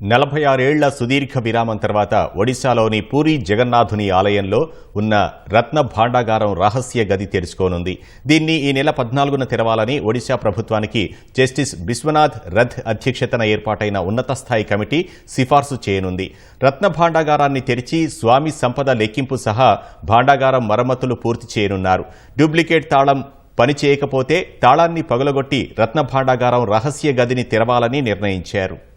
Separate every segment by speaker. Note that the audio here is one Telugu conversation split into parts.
Speaker 1: నలభై ఆరేళ్ళ సుదీర్ఘ విరామం తర్వాత ఒడిశాలోని పూరి జగన్నాథుని ఆలయంలో ఉన్న రత్న భాండాగారం రహస్య గది తెరుచుకోనుంది. దీన్ని ఈ నెల పద్నాలుగున తెరవాలని ఒడిశా ప్రభుత్వానికి జస్టిస్ బిశ్వనాథ్ రథ్ అధ్యక్షతన ఏర్పాటైన ఉన్నత స్థాయి కమిటీ సిఫార్సు చేయనుంది. రత్న భాండాగారాన్ని తెరిచి స్వామి సంపద లెక్కింపు సహా భాండాగారం మరమ్మతులు పూర్తి చేయనున్నారు. డూప్లికేట్ తాళం పని చేయకపోతే తాళాన్ని పగులగొట్టి రత్న భాండాగారం రహస్య గదిని తెరవాలని నిర్ణయించారు.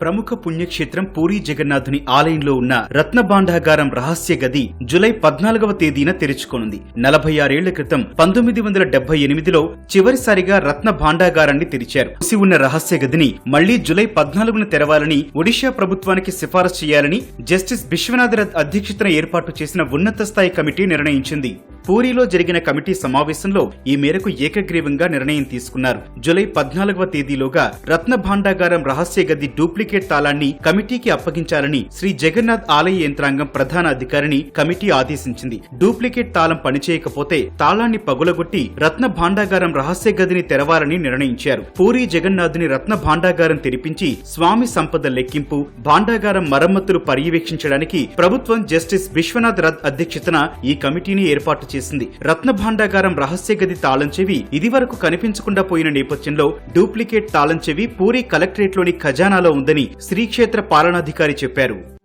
Speaker 2: ప్రముఖ పుణ్యక్షేత్రం పూరి జగన్నాథుని ఆలయంలో ఉన్న రత్నభాండాగారం రహస్య గది జులై పద్నాలుగవ తేదీన తెరుచుకోనుంది. నలభై ఆరేళ్ళ క్రితం పంతొమ్మిది వందల డెబ్బై ఎనిమిదిలో చివరిసారిగా రత్న భాండాగారాన్ని తెరిచారు. మూసి ఉన్న రహస్య గదిని మళ్ళీ జులై పద్నాలుగున తెరవాలని ఒడిషా ప్రభుత్వానికి సిఫారసు చేయాలని జస్టిస్ విశ్వనాథరథ్ అధ్యక్షతన ఏర్పాటు చేసిన ఉన్నత స్థాయి కమిటీ నిర్ణయించింది. పూరిలో జరిగిన కమిటీ సమావేశంలో ఈ మేరకు ఏకగ్రీవంగా నిర్ణయం తీసుకున్నారు. జులై పద్నాలుగవ తేదీలోగా రత్న భాండాగారం రహస్య గది డూప్లికేట్ తాళాన్ని కమిటీకి అప్పగించాలని శ్రీ జగన్నాథ్ ఆలయ యంత్రాంగం ప్రధాన అధికారిని కమిటీ ఆదేశించింది. డూప్లికేట్ తాళం పనిచేయకపోతే తాళాన్ని పగులగొట్టి రత్న భాండాగారం రహస్య గదిని తెరవాలని నిర్ణయించారు. పూరి జగన్నాథుని రత్న భాండాగారం తెరిపించి స్వామి సంపద లెక్కింపు భాండాగారం మరమ్మతులు పర్యవేక్షించడానికి ప్రభుత్వం జస్టిస్ విశ్వనాథ్ రథ్ అధ్యక్షతన ఈ కమిటీని ఏర్పాటు చేసింది రత్న భాండాగారం రహస్య గది తాళం చెవి ఇదివరకు కనిపించకుండా పోయిన నేపథ్యంలో డూప్లికేట్ తాళం చెవి పూరి కలెక్టరేట్లోని ఖజానాలో ఉందని శ్రీక్షేత్ర పాలనాధికారి చెప్పారు.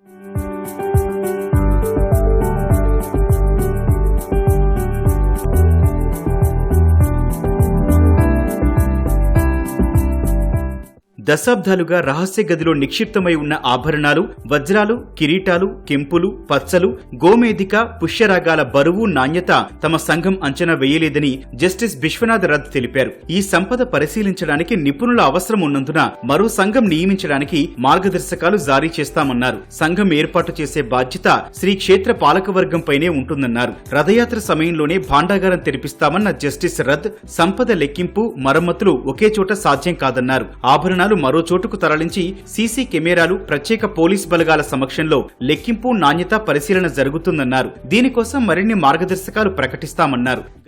Speaker 2: దశాబ్దాలుగా రహస్య గదిలో నిక్షిప్తమై ఉన్న ఆభరణాలు వజ్రాలు కిరీటాలు కెంపులు పచ్చలు గోమేధిక పుష్యరాగాల బరువు నాణ్యత తమ సంఘం అంచనా వేయలేదని జస్టిస్ విశ్వనాథ్ రథ్ తెలిపారు. ఈ సంపద పరిశీలించడానికి నిపుణుల అవసరం ఉన్నందున మరో సంఘం నియమించడానికి మార్గదర్శకాలు జారీ చేస్తామన్నారు. సంఘం ఏర్పాటు చేసే బాధ్యత శ్రీ క్షేత్ర పాలకవర్గంపైనే ఉంటుందన్నారు. రథయాత్ర సమయంలోనే భాండాగారం తెరిపిస్తామన్న జస్టిస్ రథ్ సంపద లెక్కింపు మరమ్మతులు ఒకే చోట సాధ్యం కాదన్నారు. ఆభరణాలు మరో చోటుకు తరలించి సీసీ కెమెరాలు ప్రత్యేక పోలీస్ బలగాల సమక్షంలో లెక్కింపు నాణ్యత పరిశీలన జరుగుతుందన్నారు. దీనికోసం మరిన్ని మార్గదర్శకాలు ప్రకటిస్తామన్నారు.